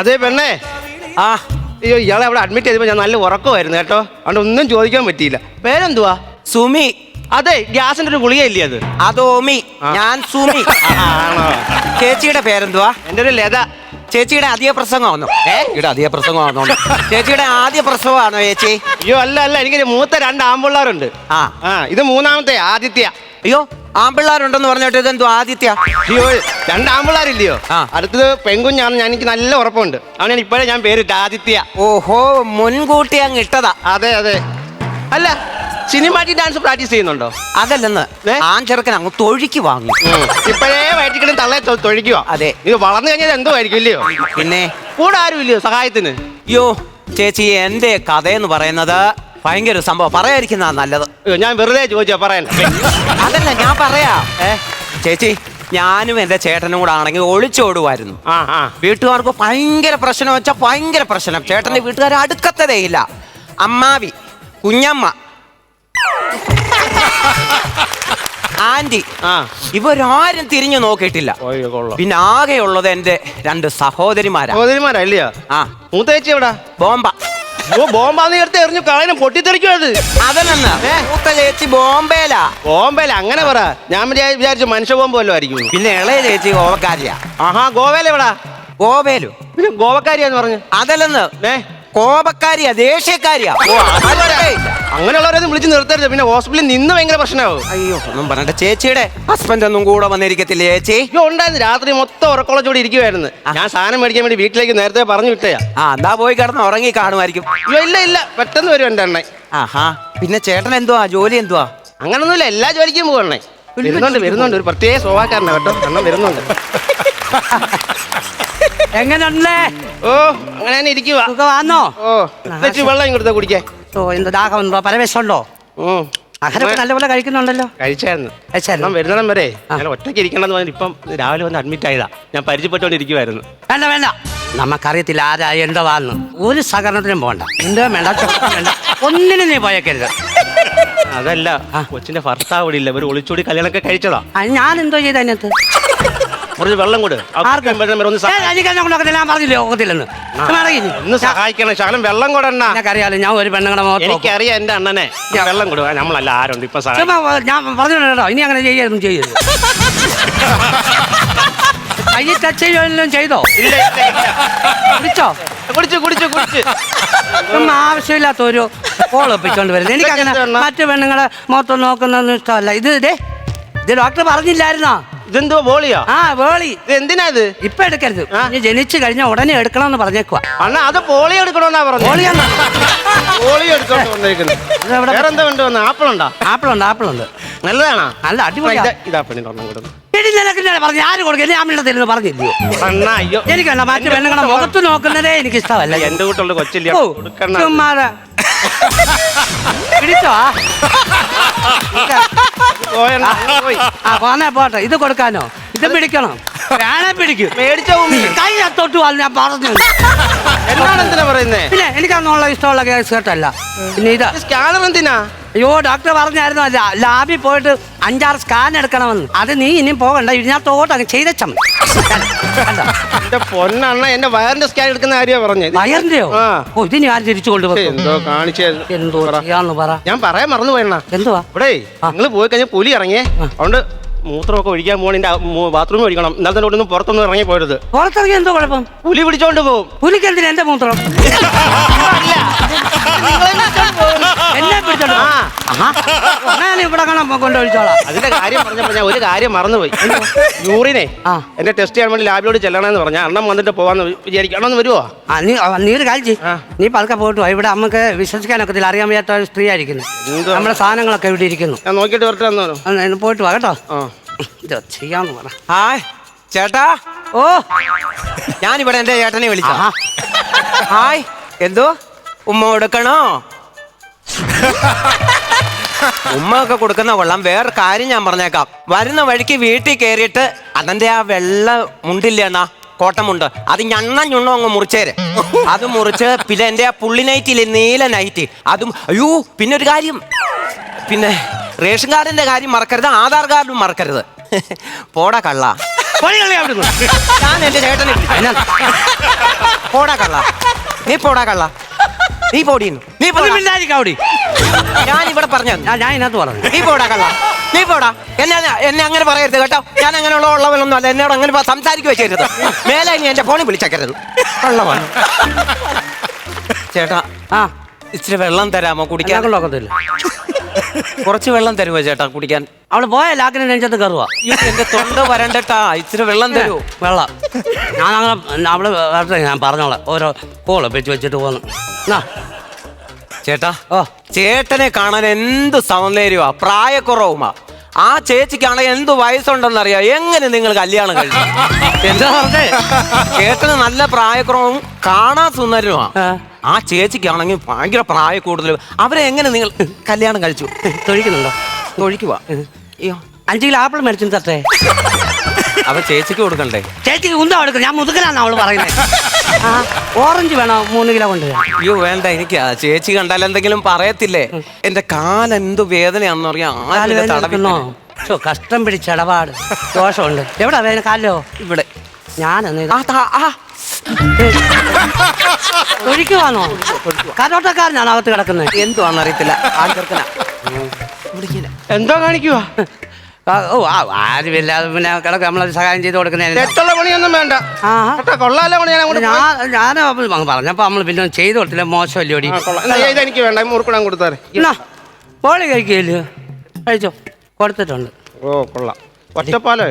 അതെ പെണ്ണേ. ആ അയ്യോ ഇയാളെ അവിടെ അഡ്മിറ്റ് ചെയ്തപ്പോൾ ഞാൻ നല്ല ഉറക്കമായിരുന്നു കേട്ടോ. അതുകൊണ്ട് ഒന്നും ചോദിക്കാൻ പറ്റിയില്ല. പേരെന്തുവാ? സുമി. അതെ ഗ്യാസിന്റെ ഒരു ഗുളികയില്ലേ അത്? അതോമി. ഞാൻ സുമി. ആണോ? ചേച്ചിയുടെ പേരെന്തുവാ? എന്റെ ഒരു ലത. ചേച്ചിയുടെ ആദ്യ പ്രസംഗമാണോ ഏ ഇവിടെ ആദ്യ പ്രസംഗമാണോ ചേച്ചിയുടെ ആദ്യ പ്രസവമാണോ ചേച്ചി? അയ്യോ അല്ല അല്ല എനിക്ക് മൂത്ത രണ്ട് ആമ്പിള്ളാരുണ്ട്. ആ. ആ ഇത് മൂന്നാമത്തെ ആദിത്യ. അയ്യോ ആമ്പിള്ളാരുണ്ടെന്ന് പറഞ്ഞിട്ട് ഇതെന്തോ ആദിത്യ? അയ്യോ രണ്ട് ആമ്പിള്ളാരില്ലയോ? ആ. അടുത്തത് പെൺകുഞ്ഞാണ് ഞാൻ എനിക്ക് നല്ല ഉറപ്പുണ്ട്. അവനാണ് ഇപ്പോഴേ ഞാൻ പേരിട്ട് ആദിത്യ. ഓഹോ മുൻകൂട്ടി അങ്ങ് ഇട്ടതാ. അതെ അതെ. അല്ല സിനിമാറ്റിക് ഡാൻസ് പ്രാക്ടീസ് ചെയ്യുന്നുണ്ടോ? അതല്ലെന്ന്? ആൺ ചെറുക്കൻ അങ്ങ് തൊഴിക്ക് വാങ്ങി. ഇപ്പോഴേ വയറ്റിക്കിടും തള്ളെ തൊ- തൊഴിക്കുക അതെ. ഇത് വളർന്നു കഴിഞ്ഞാൽ എന്തോ ആയിരിക്കും ഇല്ലയോ? പിന്നെ? കൂടെ ആരും ഇല്ലയോ സഹായത്തിന്? യോ ചേച്ചി എന്റെ കഥയെന്ന് പറയുന്നത് ഭയങ്കര സംഭവം. പറയാതിരിക്കുന്നതാ നല്ലത്. അയ്യോ, ഞാൻ വെറുതെ ചോദിച്ചാ പറയാൻ. അതല്ല ഞാൻ പറയാ. ഏ ചേച്ചി ഞാനും എന്റെ ചേട്ടനും കൂടെ ആണെങ്കിൽ ഒളിച്ചോടുമായിരുന്നു ആ ആ. വീട്ടുകാർക്ക് ഭയങ്കര പ്രശ്നം വെച്ചാൽ ഭയങ്കര പ്രശ്നം. ചേട്ടന്റെ വീട്ടുകാർ അടുക്കത്തതേ ഇല്ല. അമ്മാവി കുഞ്ഞമ്മ ആന്റി ആ. ഇവരാരും തിരിഞ്ഞു നോക്കിയിട്ടില്ല. പിന്നെ ആകെയുള്ളത് എന്റെ രണ്ട് സഹോദരിമാരാ. സഹോദരിമാരാ ഇല്ലയോ? ആ. മൂത്തേച്ചി എവിടാ? ബോംബ. ബോംബാന്ന് എടുത്ത് എറിഞ്ഞു കളയണം പൊട്ടിത്തെറിക്കത് അത്. അതല്ലെന്ന്. മൂത്ത ചേച്ചി ബോംബേലാ. ബോംബേല അങ്ങനെ പറ. ഞാൻ വിചാ- വിചാരിച്ചു മനുഷ്യ ബോംബ് ആയിരിക്കും. പിന്നെ ഇളയ ചേച്ചി ഗോവക്കാരിയാ. ആഹാ ഗോവയില. എവിടാ ഗോവേലു പിന്നെ ഗോവക്കാരിയാന്ന് പറഞ്ഞു. അതല്ലെന്ന്. ഏ? കോപക്കാരിയാ ദേഷ്യക്കാരിയാ. അങ്ങനെയുള്ളവരൊന്നും വിളിച്ച് നിർത്തരുത്. പിന്നെ ഹോസ്പിറ്റലിൽ നിന്ന് ഭയങ്കര പ്രശ്നമാവും. അയ്യോ ഒന്നും പറഞ്ഞിട്ട് ചേച്ചിയുടെ ഹസ്ബൻഡ് ഒന്നും കൂടെ വന്നിരിക്കത്തില്ല ചേച്ചി? അയ്യോ ഉണ്ടായിരുന്നു. രാത്രി മൊത്തം ഉറക്കോളച്ചോടി ഇരിക്കുവായിരുന്നു. ഞാൻ സാധനം മേടിക്കാൻ വേണ്ടി വീട്ടിലേക്ക് നേരത്തെ പറഞ്ഞു വിട്ടയാ. ആ എന്താ പോയി കിടന്ന് ഉറങ്ങി കാണുമായിരിക്കും. അയ്യോ ഇല്ല ഇല്ല. പെട്ടെന്ന് വരും എന്റെ അണ്ണൻ. ആഹാ. പിന്നെ ചേട്ടൻ എന്തുവാ? ജോലി എന്തുവാ? അങ്ങനൊന്നുമില്ല. എല്ലാ ജോലിക്കും പോകണേ. വരുന്നുണ്ട് വരുന്നുണ്ട്. ഒരു പ്രത്യേക സ്വഭാവക്കാരനാണ് കേട്ടോ. അണ്ണൻ വരുന്നുണ്ട്. എങ്ങനെയുണ്ടല്ലേ ഓ അങ്ങനെ തന്നെ ഇരിക്കുക സുഖമാണോ ഓ ഇത്തിരി വെള്ളം ഇങ്ങോട്ട് കുടിക്കേ. ഓ എന്ത് ദാഹമുണ്ടോ പരവേശമുണ്ടോ? ഉം. ആഹാരമൊക്കെ നല്ലപോലെ കഴിക്കുന്നുണ്ടല്ലോ. കഴിച്ചായിരുന്നു. കഴിച്ചായിരുന്നു. വരുന്നിടം വരെ ഞാൻ ഒറ്റയ്ക്ക് ഇരിക്കണമെന്ന് പറഞ്ഞിട്ട് ഇപ്പം രാവിലെ വന്ന് അഡ്മിറ്റ് ആയതാ. ഞാൻ പരിചയപ്പെട്ടുകൊണ്ടിരിക്കുവായിരുന്നു. വേണ്ട വേണ്ട. നമുക്കറിയത്തില്ല ആരാ എന്തോവാന്ന്. ഒരു സഹകരണത്തിനും പോകണ്ട എന്തോ വേണ്ട വേണ്ട. ഒന്നിനും നീ പോയേക്കരുത്. അതല്ല കൊച്ചിന്റെ ഭർത്താവ് ഇവിടെ ഇല്ല. ഒരു ഒളിച്ചോടി കല്യാണൊക്കെ കഴിച്ചതാ. ഞാൻ എന്തോ ചെയ്ത അതിനകത്ത്? കുറച്ച് വെള്ളം കൂടെ. ഞാൻ പറഞ്ഞില്ലേ ഒക്കത്തില്ലെന്ന്. ഒന്ന് സഹായിക്കണം. ശകലം വെള്ളം കൂടെ എനിക്കറിയാലോ ഞാൻ ഒരു നോക്കും. എനിക്കറിയാം എന്റെ അണ്ണനെ. വെള്ളം കൊടുക്കുക നമ്മളല്ല ആരുണ്ട്? ഇപ്പൊ ഞാൻ പറഞ്ഞു കേട്ടോ. ഇനി അങ്ങനെ ചെയ്യരുത് ചെയ്യരുത്. കൈ ടച്ച് ചെയ്യുമെല്ലാം ചെയ്തോ? കുടിച്ചോ? കുടിച്ചു കുടിച്ചു കുടിച്ചു. ഒന്നും ആവശ്യമില്ലാത്ത ഒരു കോൾ ഒപ്പിച്ചോണ്ട് വരുന്നത്. എനിക്കങ്ങനെ? മറ്റു പെണ്ണുങ്ങളെ മൊത്തം നോക്കുന്നൊന്നും ഇഷ്ടമല്ല. ഇത് ഇതേ ഇത് ഡോക്ടർ പറഞ്ഞില്ലായിരുന്നോ? ഇതെന്തോ ബോളിയോ ആ വേളി. ഇത് എന്തിനാ ഇത്? ഇപ്പൊ എടുക്കരുത്? ഇനി ജനിച്ചു കഴിഞ്ഞാൽ ഉടനെ എടുക്കണമെന്ന് പറഞ്ഞേക്കുവാ. അണ്ണ അത് പോളിയോ എടുക്കണമെന്നാ പറഞ്ഞു. പോളിയാന്ന് പോളിയോ എടുത്തോണ്ട് വന്നിരിക്കുന്നത് ഇതെവിടെ വേറെ എന്താ വേണ്ടി വന്ന? ആപ്പിൾ ഉണ്ടോ ആപ്പിളുണ്ട് ആപ്പിളുണ്ട്. നല്ലതാണോ? നല്ല അടിപൊളി ഇതാ- പെണ്ണിന്റെ കൂടെ എടി നിനക്ക് ഞാൻ പറഞ്ഞു ആര് കൊടുക്കും? ഞാൻ തരുന്നു പറഞ്ഞില്ലയോ? അണ്ണാ അയ്യോ. എനിക്കല്ല മറ്റു പെണ്ണുങ്ങളെ മുഖത്ത് നോക്കുന്നതേ എനിക്ക് ഇഷ്ടമല്ല എന്റെ വീട്ടിലുള്ള കൊച്ചില്ല. ഓ, കൊടുക്കണ ചുമ്മാതെ. പിടിച്ചോ? പോയണ്ണ, പോയി. ആ പോന്നെ പോട്ടെ. ഇത് കൊടുക്കാനോ? ഇത് പിടിക്കണം? വേണേ പിടിക്കും. മേടിച്ച ഭൂമി. കൈ അത്തോട്ട് വന്ന് ഞാൻ പറഞ്ഞു എന്നാണ് എന്തിനാ പറയുന്നേ? പിന്നെ എനിക്കന്നുള്ള ഇഷ്ടമുള്ള കേസ് കേട്ടല്ല. പിന്നെ ഇതാ. സ്കാനർ എന്തിനാ? അയ്യോ ഡോക്ടർ പറഞ്ഞായിരുന്നു അല്ല ലാബിൽ പോയിട്ട് അഞ്ചാറ് സ്കാൻ എടുക്കണമെന്ന്. അത് നീ ഇനിയും പോകണ്ട. ഇതിനകത്തോട്ട് അങ്ങ് ചെയ്തച്ചം? എന്റെ പൊന്നണ്ണ എന്റെ വയറിന്റെ സ്കാൻ എടുക്കുന്ന കാര്യമാ പറഞ്ഞത്. വയറിന്റെയോ. ഓ ഇതിനി ഞാൻ തിരിച്ചു കൊണ്ടുപോകും എന്തോ കാണിച്ചത് എന്തോ ഞാൻ പറയാൻ മറന്നു പോയണ്ണ എന്തുവാ? ഇവിടെ. നിങ്ങൾ പോയി കഴിഞ്ഞാൽ പുലി ഇറങ്ങിയേ. അതുകൊണ്ട് മൂത്രമൊക്കെ ഒഴിക്കാൻ പോകണിന്റെ ബാത്റൂമിൽ ഒഴിക്കണം. ഇന്നലത്തെ ഒന്നും പുറത്തൊന്നും ഇറങ്ങി പോരുത് പുറത്തിറങ്ങി എന്തോ കുഴപ്പം? പുലി പിടിച്ചോണ്ട് പോകും പുലിക്ക് എന്തിനാ എന്റെ മൂത്രം? എന്നെ. ഞാൻ ഇവിടെ കാണാൻ കൊണ്ടൊഴിച്ചോളാം അതിന്റെ കാര്യം പറഞ്ഞപ്പോ ഞാൻ ഒരു കാര്യം മറന്നുപോയി. യൂറിനെ ആ. എന്റെ ടെസ്റ്റ് ചെയ്യാൻ വേണ്ടി ലാബിലോട് ചെല്ലണമെന്ന് പറഞ്ഞ അണ്ണം വന്നിട്ട് പോവാന്ന് വിചാരിക്കും. വരുവോ? ആ നീ ആ, നീ ഒരു കാര്യം ചെയ്യ്. ആ. നീ പതുക്കെ പോയിട്ട് വാ. ഇവിടെ നമുക്ക് ഇതിൽ അറിയാൻ വയ്യാത്ത ഒരു സ്ത്രീ ആയിരിക്കുന്നു. എന്തുവാ? നമ്മുടെ സാധനങ്ങളൊക്കെ ഇവിടെ ഇരിക്കുന്നു. ഞാൻ നോക്കിയിട്ട് വരട്ടെ എന്നോ പോയിട്ട് വാ കേട്ടോ. ആ. ഇത് ചെയ്യാന്ന് പറ. ഹായ് ചേട്ടാ. ഓ. ഞാനിവിടെ എന്റെ ചേട്ടനെ വിളിച്ച. ഹായ് എന്തോ? ഉമ്മ കൊടുക്കണോ? ഉമ്മ ഒക്കെ കൊടുക്കുന്ന കൊള്ളാം. വേറെ കാര്യം ഞാൻ പറഞ്ഞേക്കാം. വരുന്ന വഴിക്ക് വീട്ടിൽ കയറിയിട്ട് അതെന്റെ ആ വെള്ള മുണ്ടില്ലേ അണ്ണാ? കോട്ടമുണ്ട്. അത് ഞണ്ണ ഞുണ്ണോ അങ്ങ് മുറിച്ചേര്. അത് മുറിച്ച് പിന്നെ എന്റെ ആ പുള്ളി നൈറ്റില്ലേ നീല നൈറ്റ് അതും അയ്യോ പിന്നെ ഒരു കാര്യം. പിന്നെ റേഷൻ കാർഡിന്റെ കാര്യം മറക്കരുത് ആധാർ കാർഡും മറക്കരുത്. പോടാ കള്ള. ഞാൻ എന്റെ ചേട്ടനെ. പോടാ കള്ള. നീ പോടാ കള്ള. നീ പോടിയുന്നു നീ പോടാ. ഞാൻ ഇവിടെ പറഞ്ഞു ഞാൻ ഇതിനകത്ത് പറഞ്ഞു നീ പോടാ കള്ള. നീ പോടാ. എന്നെ എന്നെ അങ്ങനെ പറയരുത് കേട്ടോ. ഞാൻ അങ്ങനെയുള്ള ഉള്ളവനൊന്നും അല്ല. എന്നോട് അങ്ങനെ സംസാരിക്കുക ചെയ്യരുത് മേലെ ഇനി എന്റെ ഫോണിൽ വിളിച്ചേക്കരുത്. കള്ളമാണ് ചേട്ടാ ആ. ഇച്ചിരി വെള്ളം തരാമോ? കുടിക്കാൻ. ഞാൻ കൊണ്ടോക്കത്തില്ല കുറച്ച് വെള്ളം തരുമോ ചേട്ടാ കുടിക്കാൻ? അവൾ പോയ ലാക്കിന് നെഞ്ചത്ത് കയറുക എന്റെ തൊണ്ട വരണ്ടട്ടാ ഇച്ചിരി വെള്ളം തരൂ. വെള്ളം. ഞാൻ അങ്ങനെ അവൾ ഞാൻ പറഞ്ഞോളാം. ഓരോ കോൾ വെച്ച് വെച്ചിട്ട് പോന്നു. ചേട്ടാ ഓ ചേട്ടനെ കാണാൻ എന്ത് സൗന്ദര്യമാ പ്രായക്കുറവുമാ. ആ ചേച്ചിക്കാണ് എന്ത് വയസ്സുണ്ടെന്നറിയാം. എങ്ങനെ നിങ്ങൾ കല്യാണം കഴിച്ചു? എന്താ പറഞ്ഞേ? ചേട്ടന് നല്ല പ്രായക്കുറവും കാണാൻ സുന്ദരനുമാ. ആ. ചേച്ചിക്കാണെങ്കിൽ ഭയങ്കര പ്രായ കൂടുതൽ അവരെ എങ്ങനെ നിങ്ങൾ കല്യാണം കഴിച്ചു? തൊഴിക്കുന്നുണ്ടോ? തൊഴിക്കുവാ. അയ്യോ അഞ്ച് കിലോ ആപ്പിൾ മേടിച്ചു തട്ടെ. അവ ചേച്ചിക്ക് കൊടുക്കണ്ടേ? ചേച്ചിക്ക് ഉന്തം കൊടുക്കും ഞാൻ മുതുകനാന്ന് അവൾ പറയുന്നത് ഓറഞ്ച് വേണോ? മൂന്ന് കിലോ കൊണ്ട് അയ്യോ വേണ്ട. എനിക്ക് ആ ചേച്ചി കണ്ടാൽ എന്തെങ്കിലും പറയത്തില്ലേ? എന്റെ കാലെന്ത് വേദനയാണെന്ന് അറിയാം. കഷ്ടം പിടിച്ച ഇടപാട്. ദോഷമുണ്ട്. എവിടാ വേദന? കാലോ ഇവിടെ. ഞാനെന്ന് ആ താ- ആ. ഒഴിക്കുവാണോ കരോട്ടക്കാരനാണ് അകത്ത് കിടക്കുന്നത്? എന്തുവാന്ന് അറിയത്തില്ല. ആ ചെറുക്കനാ. വിളിക്കില്ല. എന്തോ കാണിക്കുവാ? ഓ ആ ആരുമില്ലാതെ പിന്നെ കിടക്ക നമ്മളത് സഹായം ചെയ്ത് കൊടുക്കുന്നതിന് തെറ്റുള്ള പണിയൊന്നും വേണ്ട. കേട്ടോ പണി ഞാൻ അങ്ങോട്ട്. ഞാൻ ഞാൻ പറഞ്ഞപ്പോ നമ്മൾ പിന്നെ ഒന്നും ചെയ്ത് കൊടുത്തില്ല. മോശമല്ലോടി ആ, കൊള്ളാം. എന്നാ ഇത് എനിക്ക് വേണ്ട. മുറുക്കൂടാൻ കൊടുത്താരെ എന്നാ കഴിക്കില്ലയോ കഴിച്ചോ. കൊടുത്തിട്ടുണ്ട്. ഓ കൊള്ളാം. ഒറ്റപ്പാലോ?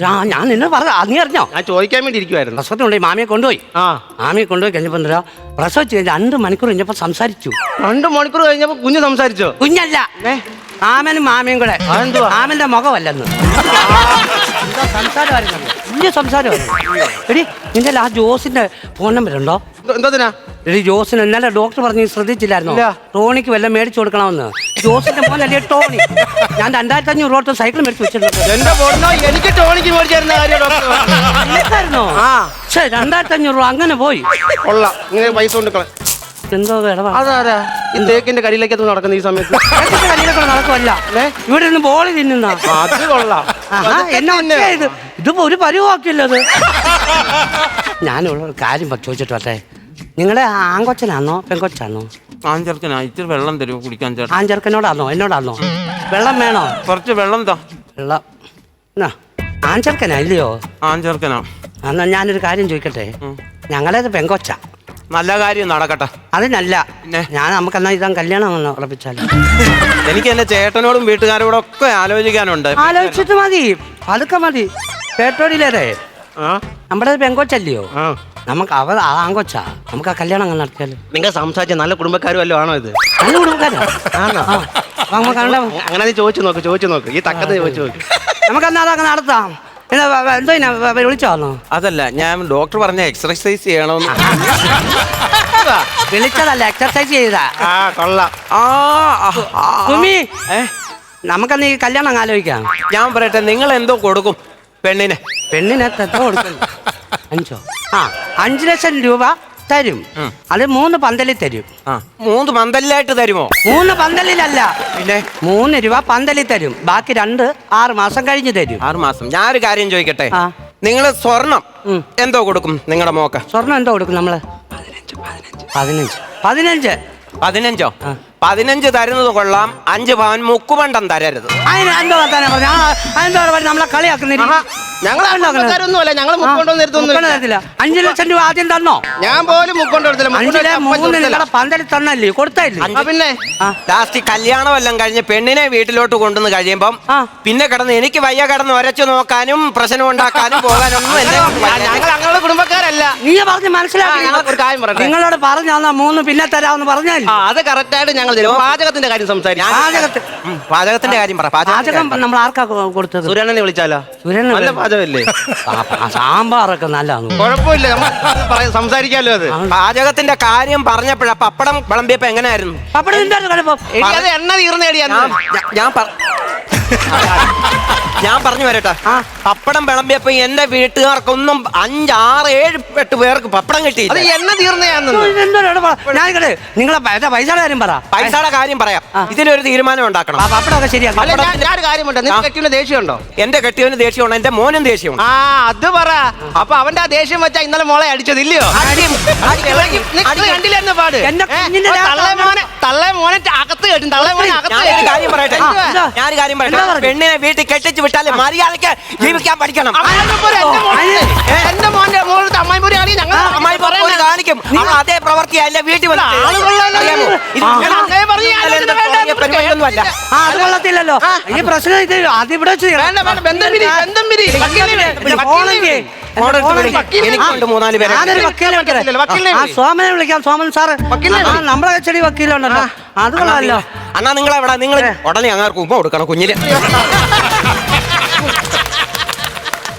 ഞാൻ ഞാൻ നിന്നെ പറഞ്ഞ നീ അറിഞ്ഞോ? ഞാൻ ചോദിക്കാൻ വേണ്ടി ഇരിക്കുവായിരുന്നു മാമിയെ കൊണ്ടുപോയി? ആ. മാമിയെ കൊണ്ടുപോയി കഴിഞ്ഞപ്പോ എന്താ പ്രസവിച്ച് കഴിഞ്ഞ് രണ്ട് മണിക്കൂർ കഴിഞ്ഞപ്പോ സംസാരിച്ചു. രണ്ട് മണിക്കൂർ കഴിഞ്ഞപ്പോ കുഞ്ഞ് സംസാരിച്ചോ? കുഞ്ഞല്ല. ഏ? മാമയും കൂടെ. ആമന്റെ മുഖമല്ലെന്ന്. സംസാരമായിരുന്നു? വലിയ സംസാരമായിരുന്നു. എടി നിന്റെ ആ ജോസിന്റെ ഫോൺ നമ്പർ ഉണ്ടോ? എന്താ എടി ജോസിന് ഇന്നലെ ഡോക്ടർ പറഞ്ഞ് ശ്രദ്ധിച്ചില്ലായിരുന്നു. ടോണിക്ക് വല്ല മേടിച്ചു കൊടുക്കണമെന്ന്. ജോസിന്റെ മോനല്ലേ ടോണി? ഞാൻ രണ്ടായിരത്തി അഞ്ഞൂറ് രൂപ സൈക്കിൾ മേടിച്ച് വെച്ചിട്ടുണ്ട്. എനിക്ക് ടോണിക്ക് മേടിച്ചായിരുന്ന രണ്ടായിരത്തി അഞ്ഞൂറ് രൂപ അങ്ങനെ പോയി. കൊള്ളാം. ഇങ്ങനെ പൈസ കൊണ്ട് എന്തോ ഇടപാ അതാരാ? ഈ തേക്കിന്റെ കരിയിലേക്കത്ത് നടക്കുന്ന ഈ സമയത്ത്. നടക്കുമല്ല ഇവിടെ നിന്ന് ബോളി തിന്നുന്ന. അത് കൊള്ളാം. ആഹാ, എന്നെ ഒറ്റ ഇത്. ഇതിപ്പോ ഒരു പരിവാക്കില്ല അത്. ഞാനുള്ള ഒരു കാര്യം പ- ചോദിച്ചിട്ട് വട്ടെ നിങ്ങളെ ആങ്കൊച്ചനാണോ പെങ്കൊച്ചാണോ ആ ചെറുക്കനാ ഇച്ചിരി വെള്ളം തരുമോ കുടിക്കാൻ ചേട്ടാ? ആഞ്ചെറുക്കനോടാണോ എന്നോടാണോ വെള്ളം വേണോ? കുറച്ച് വെള്ളം താ. വെള്ളം. എന്നാ ആഞ്ചെറുക്കനാ ഇല്ലയോ? ആ ചെറുക്കനാ എന്നാ ഞാനൊരു കാര്യം ചോദിക്കട്ടെ. ഉം. ഞങ്ങളേത് പെങ്കൊച്ച നല്ല കാര്യം നടക്കട്ടെ. അതിനല്ല. പിന്നെ? ഞാൻ നമുക്കെന്നാ ഇതാ കല്യാണം ഒന്ന് ഉറപ്പിച്ചാലോ? എനിക്ക് എന്റെ ചേട്ടനോടും വീട്ടുകാരോടും ഒക്കെ ആലോചിക്കാനുണ്ട്. ആലോചിച്ചിട്ട് മതി. പതുക്കെ മതി. കേട്ടോടിയില്ലേ ആ? നമ്മുടെ പെങ്കൊച്ചല്ലയോ? നമുക്ക് അവ ആങ്കോച്ചാ. നമുക്ക് ആ കല്യാണം അങ്ങ് നടത്തിയാലും. നിങ്ങൾ സംസാരിച്ച നല്ല കുടുംബക്കാരും അല്ലോ ആണോ ഇത്? നല്ല കുടുംബക്കാരോ? ആണോ? അങ്ങനെ ചോദിച്ചു നോക്ക് ചോദിച്ചു നോക്ക്. ഈ തക്കത്ത് ചോദിച്ചു നോക്ക്. നമുക്ക് എന്നാ അതങ്ങ് നടത്താം. എന്നാ, വ- വ- എന്തോ വന്നോ അതല്ല ഞാൻ ഡോക്ടർ പറഞ്ഞ എക്സർസൈസ് ചെയ്യണമെന്ന് വിളിച്ചതല്ല എക്സർസൈസ് ചെയ്താ ആ കൊള്ളാം. ആ ആ, ആ. സുമി. ഏ? നമുക്കെന്നാ ഈ കല്യാണം അങ്ങ് ആലോചിക്കാം. ഞാൻ പറയട്ടെ നിങ്ങൾ എന്തോ കൊടുക്കും പെണ്ണിന്? പെണ്ണിനെ അഞ്ചോ? ആ അഞ്ചു ലക്ഷം രൂപ തരും. അത് മൂന്ന് പന്തലിൽ തരും. ആ മൂന്ന് പന്തലിലായിട്ട് തരുമോ? മൂന്ന് പന്തലിലല്ല. പിന്നെ? മൂന്ന് രൂപ പന്തലിൽ തരും. ബാക്കി രണ്ട് ആറ് മാസം കഴിഞ്ഞ് തരും. ആറ് മാസം. ഞാൻ ഒരു കാര്യം ചോദിക്കട്ടെ? നിങ്ങൾ സ്വർണം എന്തോ കൊടുക്കും നിങ്ങളുടെ മോക്ക്? സ്വർണം എന്തോ കൊടുക്കും നമ്മൾ? പതിനഞ്ച് പതിനഞ്ച്. പതിനഞ്ചോ. പതിനഞ്ച്. തരുന്നത് കൊള്ളാം. അഞ്ച് പവൻ മുക്കുമണ്ടം തരരുത്. അതിന് എന്തോ നമ്മളെ കളിയാക്കുന്നില്ല. ഞങ്ങൾ കുടുംബക്കാരൊന്നുമല്ല ഞങ്ങൾ മുക്കൊണ്ടോ നിർത്തുന്നില്ല തരത്തില്ല അഞ്ചു ലക്ഷം രൂപ ആദ്യം തന്നോ? ഞാൻ പോലും പന്തലിൽ തന്നല്ലേ? കൊടുത്തായില്ല പിന്നെ? ലാസ്റ്റ് കല്യാണം എല്ലാം കഴിഞ്ഞ് പെണ്ണിനെ വീട്ടിലോട്ട് കൊണ്ടുവന്ന് കഴിയുമ്പം പിന്നെ കിടന്ന് എനിക്ക് വയ്യ കിടന്ന് ഒരച്ചു നോക്കാനും പ്രശ്നം ഉണ്ടാക്കാനും പോകാനൊന്നും ഞങ്ങൾ ഞങ്ങളുടെ കുടുംബക്കാരല്ല. നീ പറഞ്ഞ് മനസ്സിലാക്കി? നിങ്ങളോട് പറഞ്ഞാ മൂന്ന് പിന്നെ തരാമെന്ന് പറഞ്ഞാൽ അത് കറക്റ്റ് ആയിട്ട് ഞങ്ങൾ പാചകത്തിന്റെ കാര്യം സംസാരിക്കും പാചകത്തിന്റെ കാര്യം പറ പാചകം നമ്മൾ ആർക്കാ കൊടുത്തത്? സുരേണനെ വിളിച്ചാലോ? സുരേണ നല്ല പാചകമല്ലേ? സാമ്പാറൊക്കെ നല്ലതാണ്. കുഴപ്പമില്ല നമ്മൾ സംസാരിക്കാലോ അത്. പാചകത്തിന്റെ കാര്യം പറഞ്ഞപ്പോഴാ പപ്പടം വിളമ്പിയപ്പോ എങ്ങനെയായിരുന്നു? പപ്പടം എന്തായിരുന്നു? എണ്ണ തീർന്നേടിയാ ഞാൻ ഞാൻ- ഞാൻ പറ- ഞാൻ പറഞ്ഞു വരട്ടെ. പപ്പടം വിളമ്പിയപ്പോ എന്റെ വീട്ടുകാർക്കൊന്നും അഞ്ച് ആറ് ഏഴ് എട്ട് പേർക്ക് പപ്പടം അത് എന്നെ തീർന്നയാന്ന് കേട്ടെ നിങ്ങളെ പൈസയുടെ കാര്യം പറ. പൈസയുടെ കാര്യം പറയാം. ഇതിനൊരു തീരുമാനം ഉണ്ടാക്കണം. പപ്പടമൊക്കെ ഒരു കാര്യമുണ്ട്. ആ. നിനക്ക് കെട്ടിയുടെ ദേഷ്യമുണ്ടോ? എന്റെ കെട്ടിയവന് ദേഷ്യമുണ്ടോ. എന്റെ മോനും ദേഷ്യമുണ്ട്. ആ അത് പറ. അപ്പൊ അവന്റെ ആ ദേഷ്യം വെച്ചാ ഇന്നലെ മോളെ അടിച്ചത് ഇല്ലയോ. കണ്ടില്ലായിരുന്നോ പാട്? തള്ളേ മോനെ തള്ളേ മോനെ അകത്ത് കേട്ടു. തള്ളേ മോനെ അകത്ത് കാര്യം പറയട്ടെ? ഞാൻ കാര്യം പറയട്ടെ? പെണ്ണിനെ വീട്ടിൽ കെട്ടിച്ച് വിട്ടാൽ മര്യാദയ്ക്ക് ജീവിക്കാൻ പഠിക്കണം. എന്റെ മോന്റെ മോളത്തെ അമ്മായിമൂരി ആണെങ്കിൽ ഞങ്ങൾ അമ്മായി പോയി കാണിക്കും. അവൾ അതേ പ്രവർത്തിയല്ല വീട്ടിൽ വന്ന് പരിപാടിയൊന്നുമല്ല. ആ. അത് കൊള്ളത്തില്ലല്ലോ. ഈ പ്രശ്നം ഇത് അതിവിടെ. സോമനെ വിളിക്കാം. സോമൻ സാറ്. വക്കീലിനെ നമ്മളെ ചെടി വക്കീലുണ്ടല്ലോ. അത് കൊള്ളാമല്ലോ. അണ്ണാ നിങ്ങൾ എവിടെ നിങ്ങൾ ഉടനെ അങ്ങാർക്ക് ഉമ്മ കൊടുക്കണം കുഞ്ഞിന്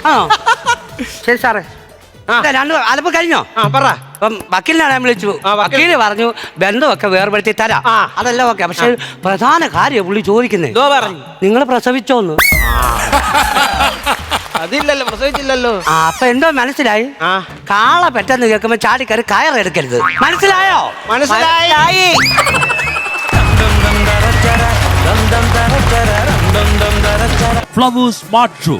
ആണോ? ശരി സാറേ. ആ. ഇല്ല, രണ്ട് അതിപ്പോ കഴിഞ്ഞോ? ആ പറ. അപ്പം വക്കീലിനാണ് ഞാൻ വിളിച്ചു. ആ, വക്കീൽ. വക്കീൽ പറഞ്ഞു ബന്ധമൊക്കെ വേർപെടുത്തി തരാം. ആ. അതെല്ലാം ഓക്കെ. പക്ഷെ പ്രധാന കാര്യം പുള്ളി ചോദിക്കുന്നേ. എന്തോ പറഞ്ഞു. നിങ്ങൾ പ്രസവിച്ചോന്ന്. അതില്ലല്ലോ പ്രസവിച്ചില്ലല്ലോ. ആ അപ്പൊ എന്തോ മനസ്സിലായി? ആ. കാള പെട്ടെന്ന് കേൾക്കുമ്പോ ചാടിക്കറി കയറെടുക്കരുത് മനസ്സിലായോ? മനസ്സിലായി. Flowers smart show